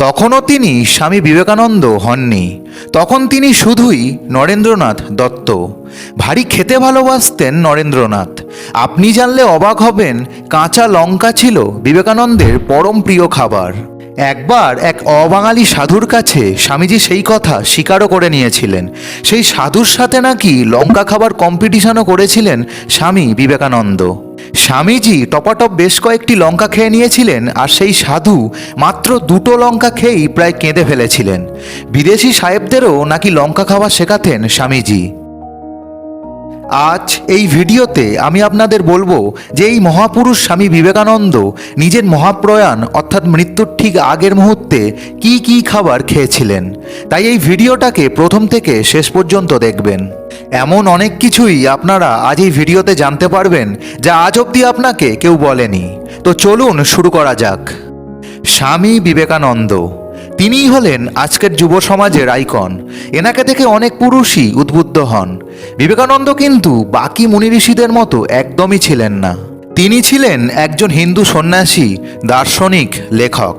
তখনও তিনি স্বামী বিবেকানন্দ হননি। তখন তিনি শুধুই নরেন্দ্রনাথ দত্ত। ভারী খেতে ভালোবাসতেন নরেন্দ্রনাথ। আপনি জানলে অবাক হবেন, কাঁচা লঙ্কা ছিল বিবেকানন্দের পরম প্রিয় খাবার। একবার এক অবাঙালি সাধুর কাছে স্বামীজি সেই কথা স্বীকারও করে নিয়েছিলেন। সেই সাধুর সাথে নাকি লঙ্কা খাবার কম্পিটিশনও করেছিলেন স্বামী বিবেকানন্দ। স্বামীজি টপাটপ বেশ কয়েকটি লঙ্কা খেয়ে নিয়েছিলেন, আর সেই সাধু মাত্র দুটো লঙ্কা খেয়েই প্রায় কেঁদে ফেলেছিলেন। বিদেশি সাহেবদেরও নাকি লঙ্কা খাওয়া শেখাতেন স্বামীজি। আজ এই ভিডিওতে আমি আপনাদের বলব যে এই মহাপুরুষ স্বামী বিবেকানন্দ নিজের মহাপ্রয়াণ, অর্থাৎ মৃত্যুর ঠিক আগের মুহূর্তে কি কি খাবার খেয়েছিলেন। তাই এই ভিডিওটাকে প্রথম থেকে শেষ পর্যন্ত দেখবেন। এমন অনেক কিছুই আপনারা আজ এই ভিডিওতে জানতে পারবেন, যা আজ অবধি আপনাকে কেউ বলেনি। তো চলুন শুরু করা যাক। স্বামী বিবেকানন্দ। তিনিই হলেন আজকের যুব সমাজের আইকন। এনাকে দেখে অনেক পুরুষই উদ্বুদ্ধ হন। বিবেকানন্দ কিন্তু বাকি মুনি ঋষিদের মতো একদমই ছিলেন না। তিনি ছিলেন একজন হিন্দু সন্ন্যাসী, দার্শনিক, লেখক।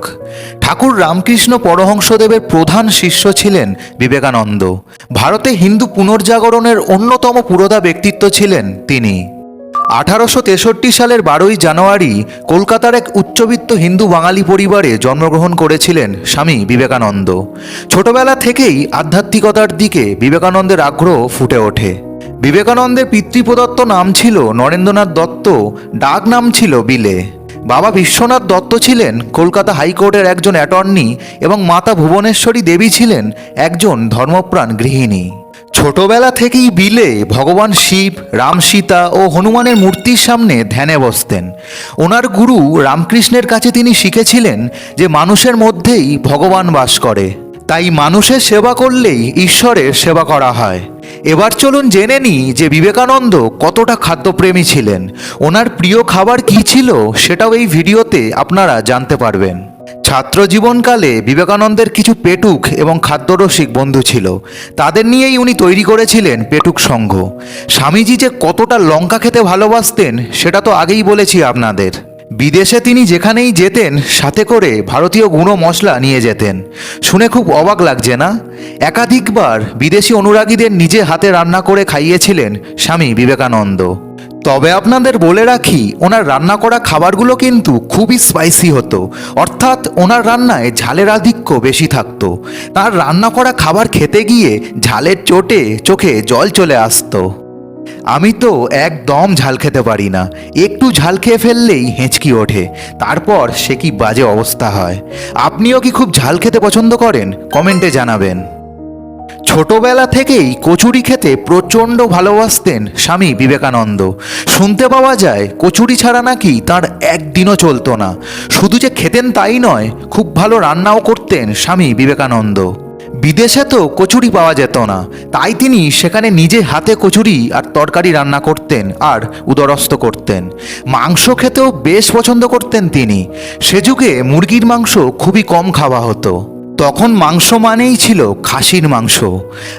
ঠাকুর রামকৃষ্ণ পরহংসদেবের প্রধান শিষ্য ছিলেন বিবেকানন্দ। ভারতে হিন্দু পুনর্জাগরণের অন্যতম পুরোধা ব্যক্তিত্ব ছিলেন তিনি। আঠারোশো তেষট্টি সালের বারোই জানুয়ারি কলকাতার এক উচ্চবিত্ত হিন্দু বাঙালি পরিবারে জন্মগ্রহণ করেছিলেন স্বামী বিবেকানন্দ। ছোটবেলা থেকেই আধ্যাত্মিকতার দিকে বিবেকানন্দের আগ্রহ ফুটে ওঠে। বিবেকানন্দের পিতৃপ্রদত্ত নাম ছিল নরেন্দ্রনাথ দত্ত, ডাক নাম ছিল বিলে। বাবা বিশ্বনাথ দত্ত ছিলেন কলকাতা হাইকোর্টের একজন অ্যাটর্নি এবং মাতা ভুবনেশ্বরী দেবী ছিলেন একজন ধর্মপ্রাণ গৃহিণী। ছোটবেলা থেকেই বিলে ভগবান শিব, রাম সীতা ও হনুমানের মূর্তির সামনে ধ্যানে বসতেন। ওনার গুরু রামকৃষ্ণের কাছে তিনি শিখেছিলেন যে মানুষের মধ্যেই ভগবান বাস করে। তাই মানুষের সেবা করলেই ঈশ্বরের সেবা করা হয়। এবার চলুন জেনে নিই যে বিবেকানন্দ কতটা খাদ্যপ্রেমী ছিলেন। ওনার প্রিয় খাবার কি ছিল সেটাও এই ভিডিওতে আপনারা জানতে পারবেন। ছাত্র জীবনকালে বিবেকানন্দের কিছু পেটুক এবং খাদ্যরসিক বন্ধু ছিল। তাদের নিয়েই উনি তৈরি করেছিলেন পেটুক সংঘ। স্বামীজি যে কতটা লঙ্কা খেতে ভালোবাসতেন সেটা তো আগেই বলেছি আপনাদের। বিদেশে তিনি যেখানেই যেতেন, সাথে করে ভারতীয় গুঁড়ো মশলা নিয়ে যেতেন। শুনে খুব অবাক লাগছে না? একাধিকবার বিদেশি অনুরাগীদের নিজে হাতে রান্না করে খাইয়েছিলেন স্বামী বিবেকানন্দ। তবে আপনাদের বলে রাখি, ওনার রান্না করা খাবারগুলো কিন্তু খুবই স্পাইসি হতো। অর্থাৎ ওনার রান্নায় ঝালের আধিক্য বেশি থাকতো। তার রান্না করা খাবার খেতে গিয়ে ঝালের চোটে চোখে জল চলে আসতো। আমি তো একদম ঝাল খেতে পারি না। একটু ঝাল খেয়ে ফেললেই হেঁচকি ওঠে। তারপর সে কি বাজে অবস্থা হয়? আপনিও কি খুব ঝাল খেতে পছন্দ করেন? কমেন্টে জানাবেন। ছোটবেলা থেকেই কচুরি খেতে প্রচণ্ড ভালোবাসতেন স্বামী বিবেকানন্দ। শুনতে পাওয়া যায়, কচুরি ছাড়া নাকি তার একদিনও চলতো না। শুধু যে খেতেন তাই নয়, খুব ভালো রান্নাও করতেন স্বামী বিবেকানন্দ। বিদেশে তো কচুরি পাওয়া যেত না। তাই তিনি সেখানে নিজে হাতে কচুরি আর তরকারি রান্না করতেন আর উদরস্থ করতেন। মাংস খেতেও বেশ পছন্দ করতেন তিনি। সে যুগে মুরগির মাংস খুবই কম খাওয়া হতো। তখন মাংস মানেই ছিল খাসির মাংস।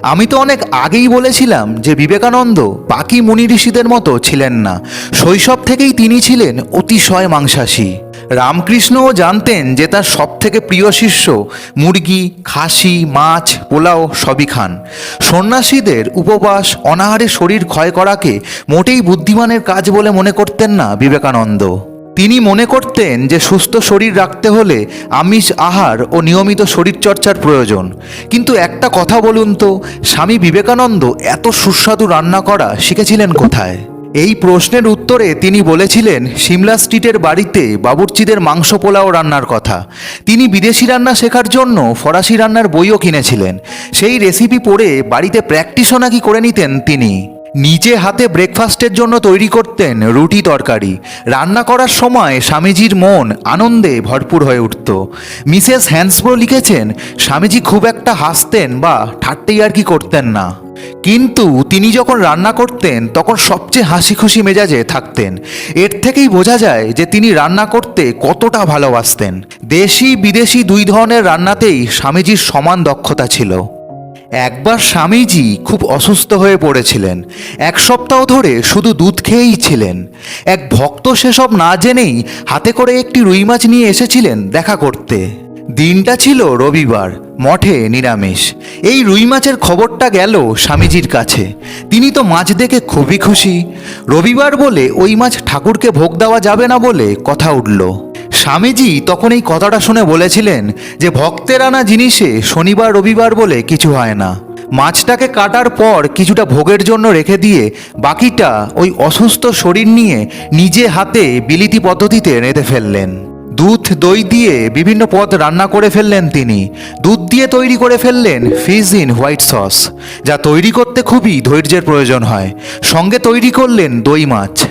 আমি তো অনেক আগেই বলেছিলাম যে বিবেকানন্দ বাকি মুনি ঋষিদের মতো ছিলেন না। শৈশব থেকেই তিনি ছিলেন অতিশয় মাংসাশী। রামকৃষ্ণও জানতেন যে তার সব থেকে প্রিয় শিষ্য মুরগি, খাসি, মাছ, পোলাও সবই খান। সন্ন্যাসীদের উপবাস অনাহারে শরীর ক্ষয় করাকে মোটেই বুদ্ধিমানের কাজ বলে মনে করতেন না বিবেকানন্দ। তিনি মনে করতেন যে সুস্থ শরীর রাখতে হলে আমিষ আহার ও নিয়মিত শরীরচর্চার প্রয়োজন। কিন্তু একটা কথা বলুন তো, স্বামী বিবেকানন্দ এত সুস্বাদু রান্না করা শিখেছিলেন কোথায়? এই প্রশ্নের উত্তরে তিনি বলেছিলেন সিমলা স্ট্রিটের বাড়িতে বাবুর্চিদের মাংস পোলাও রান্নার কথা। তিনি বিদেশি রান্না শেখার জন্য ফরাসি রান্নার বইও কিনেছিলেন। সেই রেসিপি পড়ে বাড়িতে প্র্যাকটিসও নাকি করে নিতেন তিনি। নিজে হাতে ব্রেকফাস্টের জন্য তৈরি করতেন রুটি তরকারি। রান্না করার সময় স্বামীজির মন আনন্দে ভরপুর হয়ে উঠত। মিসেস হ্যান্সব্রো লিখেছেন, স্বামীজি খুব একটা হাসতেন বা ঠাট্টেই আর কি করতেন না। কিন্তু তিনি যখন রান্না করতেন, তখন সবচেয়ে হাসি খুশি মেজাজে থাকতেন। এর থেকেই বোঝা যায় যে তিনি রান্না করতে কতটা ভালোবাসতেন। দেশি, বিদেশি দুই ধরনের রান্নাতেই স্বামীজির সমান দক্ষতা ছিল। একবার স্বামীজি খুব অসুস্থ হয়ে পড়েছিলেন। এক সপ্তাহ ধরে শুধু দুধ খেয়েই ছিলেন। এক ভক্ত সেসব না জেনেই হাতে করে একটি রুই মাছ নিয়ে এসেছিলেন দেখা করতে। দিনটা ছিল রবিবার, মঠে নিরামিষ। এই রুই মাছের খবরটা গেল স্বামীজির কাছে। তিনি তো মাছ দেখে খুবই খুশি। রবিবার বলে ওই মাছ ঠাকুরকে ভোগ দেওয়া যাবে না বলে কথা উঠল। স্বামীজি তখন এই কথাটা শুনে বলেছিলেন যে, ভক্তের আনা জিনিসে শনিবার, রবিবার বলে কিছু হয় না। মাছটাকে কাটার পর কিছুটা ভোগের জন্য রেখে দিয়ে বাকিটা ওই অসুস্থ শরীর নিয়ে নিজে হাতে বিলিতি পদ্ধতিতে রেঁধে ফেললেন। দুধ, দই দিয়ে বিভিন্ন পদ রান্না করে ফেললেন তিনি। দুধ দিয়ে তৈরি করে ফেললেন ফিজ ইন হোয়াইট সস, যা তৈরি করতে খুবই ধৈর্যের প্রয়োজন হয়। সঙ্গে তৈরি করলেন দই মাছ।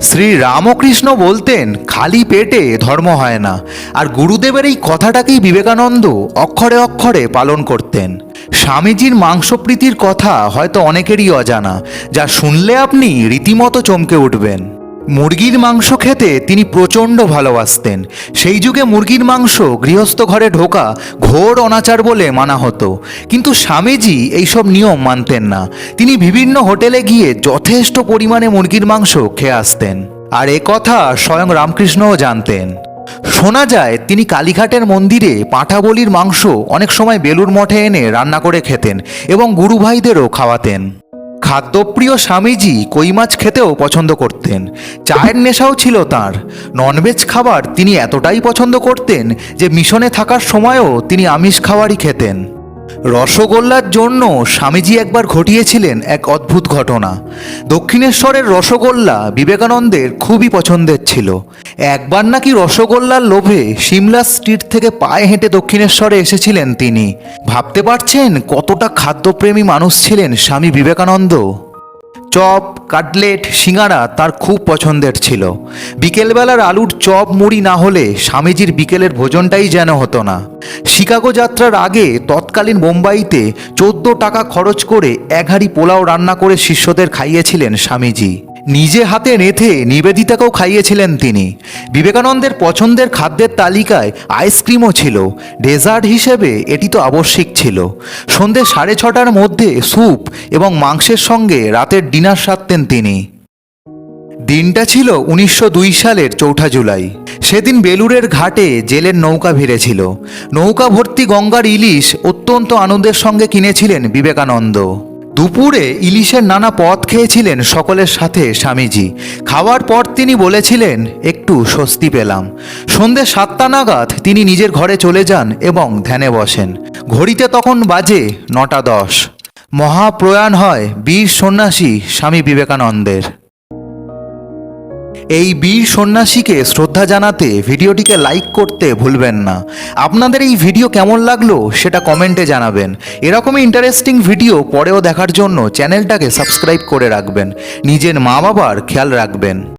শ্রী রামকৃষ্ণ বলতেন, খালি পেটে ধর্ম হয় না। আর গুরুদেবের এই কথাটাকেই বিবেকানন্দ অক্ষরে অক্ষরে পালন করতেন। স্বামীজির মাংসপ্রীতির কথা হয়তো অনেকেরই অজানা, যা শুনলে আপনি রীতিমতো চমকে উঠবেন। মুরগির মাংস খেতে তিনি প্রচণ্ড ভালোবাসতেন। সেই যুগে মুরগির মাংস গৃহস্থ ঘরে ঢোকা ঘোর অনাচার বলে মানা হতো। কিন্তু স্বামীজি এইসব নিয়ম মানতেন না। তিনি বিভিন্ন হোটেলে গিয়ে যথেষ্ট পরিমাণে মুরগির মাংস খেয়ে আসতেন। আর এ কথা স্বয়ং রামকৃষ্ণও জানতেন। শোনা যায়, তিনি কালীঘাটের মন্দিরে পাঁঠা বলির মাংস অনেক সময় বেলুর মঠে এনে রান্না করে খেতেন এবং গুরুভাইদেরও খাওয়াতেন। খাদ্যপ্রিয় স্বামীজি কই মাছ খেতেও পছন্দ করতেন। চায়ের নেশাও ছিল তার। ননভেজ খাবার তিনি এতটাই পছন্দ করতেন যে মিশনে থাকার সময়ও তিনি আমিষ খাবারই খেতেন। রসগোল্লার জন্য স্বামীজি একবার ঘটিয়েছিলেন এক অদ্ভুত ঘটনা। দক্ষিণেশ্বরের রসগোল্লা বিবেকানন্দের খুবই পছন্দের ছিল। একবার নাকি রসগোল্লার লোভে সিমলা স্ট্রিট থেকে পায়ে হেঁটে দক্ষিণেশ্বরে এসেছিলেন তিনি। ভাবতে পারছেন কতটা খাদ্যপ্রেমী মানুষ ছিলেন স্বামী বিবেকানন্দ? চপ, কাটলেট সিঙ্গারা তার খুব পছন্দের ছিল। বিকেলবেলার আলুর চপ মুড়ি না হলে স্বামীজির বিকেলের ভোজনটাই যেন হতো না। শিকাগো যাত্রার আগে তৎকালীন বোম্বাইতে চোদ্দ টাকা খরচ করে এক পোলাও রান্না করে শিষ্যদের খাইয়েছিলেন স্বামীজি। নিজে হাতে নেথে নিবেদিতাকেও খাইয়েছিলেন তিনি। বিবেকানন্দের পছন্দের খাদ্যের তালিকায় আইসক্রিমও ছিল। ডেজার্ট হিসেবে এটি তো আবশ্যিক ছিল। সন্ধে সাড়ে ছটার মধ্যে স্যুপ এবং মাংসের সঙ্গে রাতের ডিনার সারতেন তিনি। দিনটা ছিল উনিশশো দুই সালের চৌঠা জুলাই। সেদিন বেলুরের ঘাটে জেলের নৌকা ভিড়েছিল। নৌকা ভর্তি গঙ্গার ইলিশ অত্যন্ত আনন্দের সঙ্গে কিনেছিলেন বিবেকানন্দ। দুপুরে ইলিশের নানা পদ খেয়েছিলেন সকলের সাথে স্বামীজি। খাওয়ার পর তিনি বলেছিলেন, একটু স্বস্তি পেলাম। সন্ধ্যে সাতটা নাগাদ তিনি নিজের ঘরে চলে যান এবং ধ্যানে বসেন। ঘড়িতে তখন বাজে নটা দশ। মহাপ্রয়াণ হয় বীর সন্ন্যাসী স্বামী বিবেকানন্দের। এই বীর সন্ন্যাসীকে শ্রদ্ধা জানাতে ভিডিওটিকে লাইক করতে ভুলবেন না। আপনাদের এই ভিডিও কেমন লাগল সেটা কমেন্টে জানাবেন। এরকমই ইন্টারেস্টিং ভিডিও পরেও দেখার জন্য চ্যানেলটাকে সাবস্ক্রাইব করে রাখবেন। নিজের মা বাবার খেয়াল রাখবেন।